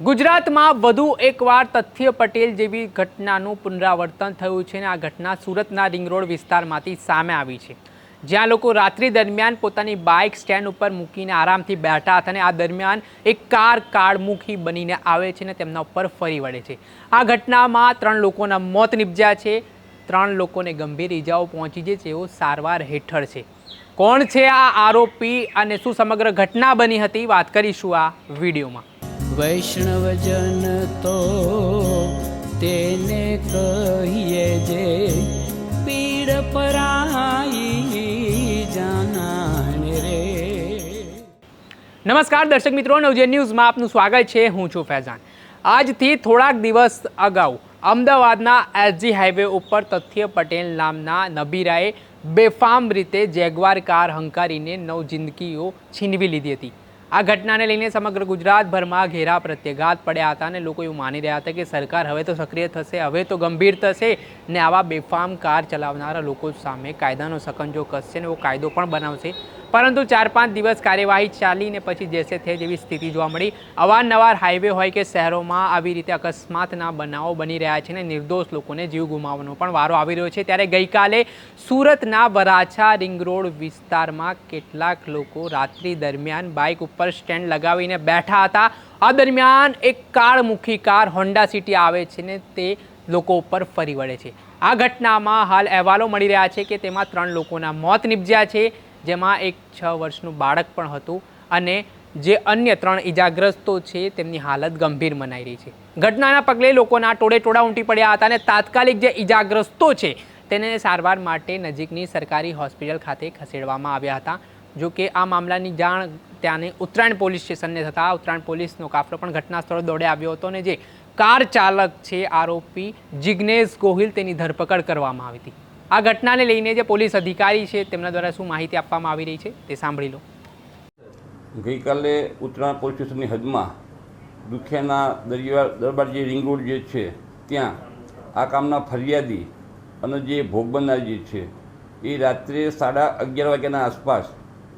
ગુજરાતમાં વધુ એકવાર તથ્ય પટેલ જેવી ઘટનાનું પુનરાવર્તન થયું છે અને આ ઘટના સુરતના રિંગ રોડ વિસ્તારમાંથી સામે આવી છે. જ્યાં લોકો રાત્રિ દરમિયાન પોતાની બાઇક સ્ટેન્ડ ઉપર મૂકીને આરામથી બેઠા હતા અને આ દરમિયાન એક કાર કાળમુખી બનીને આવે છે અને તેમના ઉપર ફરી વળે છે. આ ઘટનામાં ત્રણ લોકોના મોત નિપજ્યા છે. ત્રણ લોકોને ગંભીર ઈજાઓ પહોંચી છે, જેઓ સારવાર હેઠળ છે. કોણ છે આ આરોપી અને શું સમગ્ર ઘટના બની હતી? વાત કરીશું આ વિડીયોમાં. વૈષ્ણવજન તો તેને કહીએ જે પીડ પરાઈ જાનાને રે. નમસ્કાર દર્શક મિત્રો, નવજે ન્યૂઝમાં આપનું સ્વાગત છે. હું છું ફૈઝાન. આજથી થોડાક દિવસ અગાઉ અમદાવાદના એસજી હાઈવે ઉપર તથ્ય પટેલ નામના નબીરાએ બેફામ રીતે જેગવાર કાર હંકારીને નવ જિંદગીઓ છીનવી લીધી હતી. આ ઘટનાને લઈને સમગ્ર ગુજરાતભરમાં ઘેરા પ્રત્યાઘાત પડ્યા હતા અને લોકો એવું માની રહ્યા હતા કે સરકાર હવે તો સક્રિય થશે, હવે તો ગંભીર થશે ને આવા બેફામ કાર ચલાવનારા લોકો સામે કાયદાનો સકંજો કસશે ને એવો કાયદો પણ બનાવશે. પરંતુ ચાર પાંચ દિવસ કાર્યવાહી ચાલીને પછી જેસે થે જેવી સ્થિતિ જોવા મળી. અવારનવાર હાઈવે હોય કે શહેરોમાં આવી રીતે અકસ્માતના બનાવો બની રહ્યા છે ને નિર્દોષ લોકોને જીવ ગુમાવવાનો પણ વારો આવી રહ્યો છે. ત્યારે ગઈકાલે સુરતના વરાછા રિંગ રોડ વિસ્તારમાં કેટલાક લોકો રાત્રિ દરમિયાન બાઇક ઉપર સ્ટેન્ડ લગાવીને બેઠા હતા. આ દરમિયાન એક કાળમુખી કાર હોન્ડા સિટી આવે છે ને તે લોકો ઉપર ફરી વળે છે. આ ઘટનામાં હાલ અહેવાલો મળી રહ્યા છે કે તેમાં ત્રણ લોકોના મોત નિપજ્યા છે. જેમાં એક છ વર્ષનું બાળક પણ હતું અને જે અન્ય ત્રણ ઇજાગ્રસ્તો છે તેમની હાલત ગંભીર મનાઈ રહી છે. ઘટનાના પગલે લોકોના ટોળે ટોળા ઉમટી પડ્યા હતા અને તાત્કાલિક જે ઇજાગ્રસ્તો છે તેને સારવાર માટે નજીકની સરકારી હોસ્પિટલ ખાતે ખસેડવામાં આવ્યા હતા. જો કે આ મામલાની જાણ ત્યાંની ઉત્તરાયણ પોલીસ સ્ટેશનને થતાં ઉત્તરાયણ પોલીસનો કાફલો પણ ઘટના સ્થળે દોડે આવ્યો હતો અને જે કાર ચાલક છે આરોપી જિગ્નેશ ગોહિલ તેની ધરપકડ કરવામાં આવી હતી. આ ઘટનાને લઈને જે પોલીસ અધિકારી છે તેમના દ્વારા શું માહિતી આપવામાં આવી રહી છે તે સાંભળી લો. ગઈકાલે ઉત્તરાયણ પોલીસ સ્ટેશનની હદમાં દુખિયાના દરિયા દરબાર જે રિંગ રોડ જે છે, ત્યાં આ કામના ફરિયાદી અને જે ભોગ બનનાર જે છે, એ રાત્રે સાડા અગિયાર વાગ્યાના આસપાસ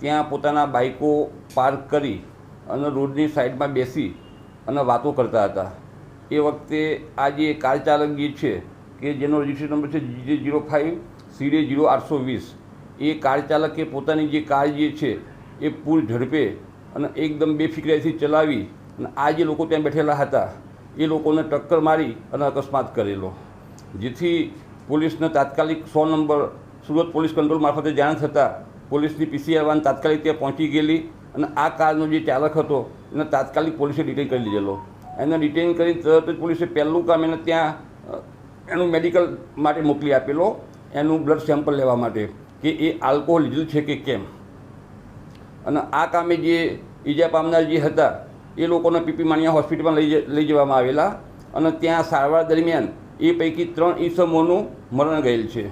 ત્યાં પોતાના બાઇકો પાર્ક કરી અને રોડની સાઈડમાં બેસી અને વાતો કરતા હતા. એ વખતે આ જે કાર ચાલક જે છે કે જેનો રજિસ્ટ્રેશન નંબર છે જે જીરો ફાઇવ સીડે જીરો આઠસો વીસ એ કાર ચાલકે પોતાની જે કાર જે છે, એ પૂર ઝડપે અને એકદમ બેફિકરાઈથી ચલાવી અને આ જે લોકો ત્યાં બેઠેલા હતા, એ લોકોને ટક્કર મારી અને અકસ્માત કરેલો. જેથી પોલીસને તાત્કાલિક સો નંબર, સુરત પોલીસ કંટ્રોલ મારફતે જાણ થતાં પોલીસની પીસીઆર વાન તાત્કાલિક ત્યાં પહોંચી ગયેલી અને આ કારનો જે ચાલક હતો, એને તાત્કાલિક પોલીસે ડિટેન કરી લીધેલો. એને ડિટેન કરી તરત જ પોલીસે પહેલું કામ એને ત્યાં એનું મેડિકલ માટે મોકલી આપેલો એનું બ્લડ સેમ્પલ લેવા માટે કે એ આલ્કોહોલ લીધું છે કે કેમ. અને આ કામે જે ઈજા પામનાર જે હતા એ લોકોને પીપી માણિયા હોસ્પિટલમાં લઈ લઈ જવામાં આવેલા અને ત્યાં સારવાર દરમિયાન એ પૈકી ત્રણ ઈસમોનું મરણ ગયેલ છે.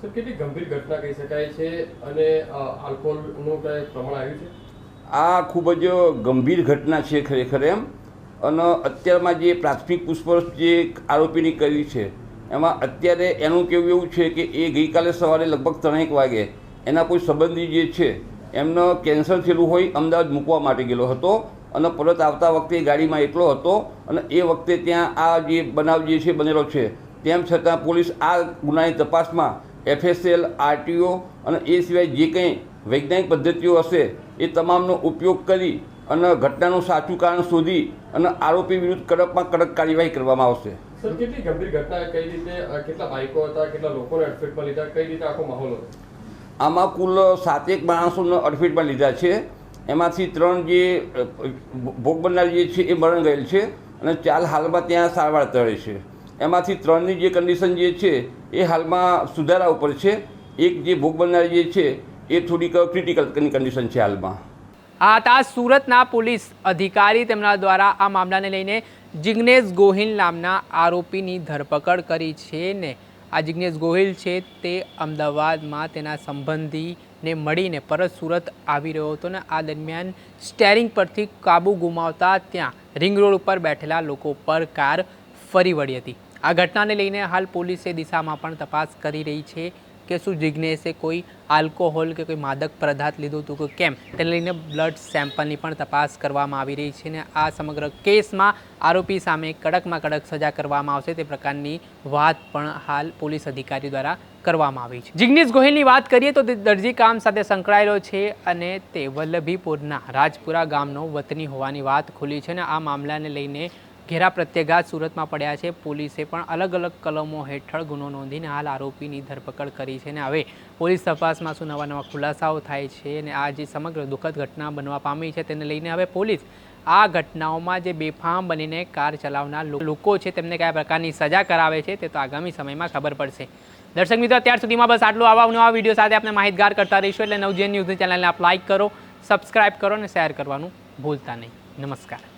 સર કેટલી ગંભીર ઘટના કહી શકાય છે અને આલ્કોહોલનું પ્રમાણ આવ્યું છે? આ ખૂબ જ ગંભીર ઘટના છે ખરેખર એમ. અને અત્યારમાં જે પ્રાથમિક પૂછપરછ જે આરોપીની કરી છે, એમાં અત્યારે એનું કહેવું એવું છે કે એ ગઈકાલે સવારે લગભગ ત્રણેક વાગે એના કોઈ સંબંધી જે છે, એમનો કેન્સર થયેલું હોય, અમદાવાદ મૂકવા માટે ગયેલો હતો અને પરત આવતા વખતે ગાડીમાં એકલો હતો અને એ વખતે ત્યાં આ જે બનાવ જે છે બનેલો છે, તેમ છતાં પોલીસ આ ગુનાની તપાસમાં એફએસએલ, આરટીઓ અને એ સિવાય જે કંઈ વૈજ્ઞાનિક પદ્ધતિઓ હશે, એ તમામનો ઉપયોગ કરી અને ઘટનાનું સાચું કારણ શોધી અને આરોપી વિરુદ્ધ કડકમાં કડક કાર્યવાહી કરવામાં આવશે. સર કેટલી ગંભીર ઘટના કઈ રીતે કેટલા બાઇકો હતા કેટલા લોકોને અડફેટમાં લીધા કઈ રીતે આખો માહોલ હતો? આમાં કુલ સાતેક માણસોને અડફેટમાં લીધા છે. એમાંથી ત્રણ જે ભોગ બનનાર જે છે એ મરણ ગયેલ છે અને ચાર હાલમાં ત્યાં સારવાર તળે છે. એમાંથી ત્રણની જે કન્ડિશન જે છે એ હાલમાં સુધારા ઉપર છે. એક જે ભોગ બનનાર જે છે એ થોડીક ક્રિટિકલ કન્ડિશન છે હાલમાં. આ હતા સુરતના પોલીસ અધિકારી તેમના દ્વારા આ મામલાને લઈને જિગ્નેશ ગોહિલ નામના આરોપીની ધરપકડ કરી છે ને આ જિગ્નેશ ગોહિલ છે તે અમદાવાદમાં તેના સંબંધીને મળીને પરત સુરત આવી રહ્યો હતો ને આ દરમિયાન સ્ટેરિંગ પરથી કાબુ ગુમાવતા ત્યાં રિંગ રોડ ઉપર બેઠેલા લોકો પર કાર ફરી વળી હતી. આ ઘટનાને લઈને હાલ પોલીસે દિશામાં પણ તપાસ કરી રહી છે. કે શું જિજ્ઞેશે કોઈ આલ્કોહોલ કે કોઈ માદક પદાર્થ લીધું હતું કે કેમ? તેને લઈને બ્લડ સેમ્પલની પણ તપાસ કરવામાં આવી રહી છે અને આ સમગ્ર કેસમાં આરોપી સામે કડકમાં કડક સજા કરવામાં આવશે તે પ્રકારની વાત પણ હાલ પોલીસ અધિકારી દ્વારા કરવામાં આવી છે. જિગ્નેશ ગોહિલની વાત કરીએ તો તે દરજી કામ સાથે સંકળાયેલો છે અને તે વલ્લભીપુરના રાજપુરા ગામનો વતની હોવાની વાત ખુલી છે અને આ મામલાને લઈને ઘેરા પ્રત્યાઘાત સુરતમાં પડ્યા છે. પોલીસે પણ અલગ અલગ કલમો હેઠળ ગુનો નોંધીને હાલ આરોપીની ધરપકડ કરી છે અને હવે પોલીસ તપાસમાં શું નવા નવા ખુલાસાઓ થાય છે અને આ જે સમગ્ર દુઃખદ ઘટના બનવા પામી છે તેને લઈને હવે પોલીસ આ ઘટનાઓમાં જે બેફામ બનીને કાર ચલાવનાર લોકો છે તેમને કયા પ્રકારની સજા કરાવે છે તે તો આગામી સમયમાં ખબર પડશે. દર્શક મિત્રો, અત્યાર સુધીમાં બસ આટલું. આવા નવા વીડિયો સાથે આપણે માહિતગાર કરતા રહીશું એટલે નવજીવન ન્યૂઝની ચેનલને આપ લાઇક કરો, સબસ્ક્રાઇબ કરો અને શેર કરવાનું ભૂલતા નહીં. નમસ્કાર.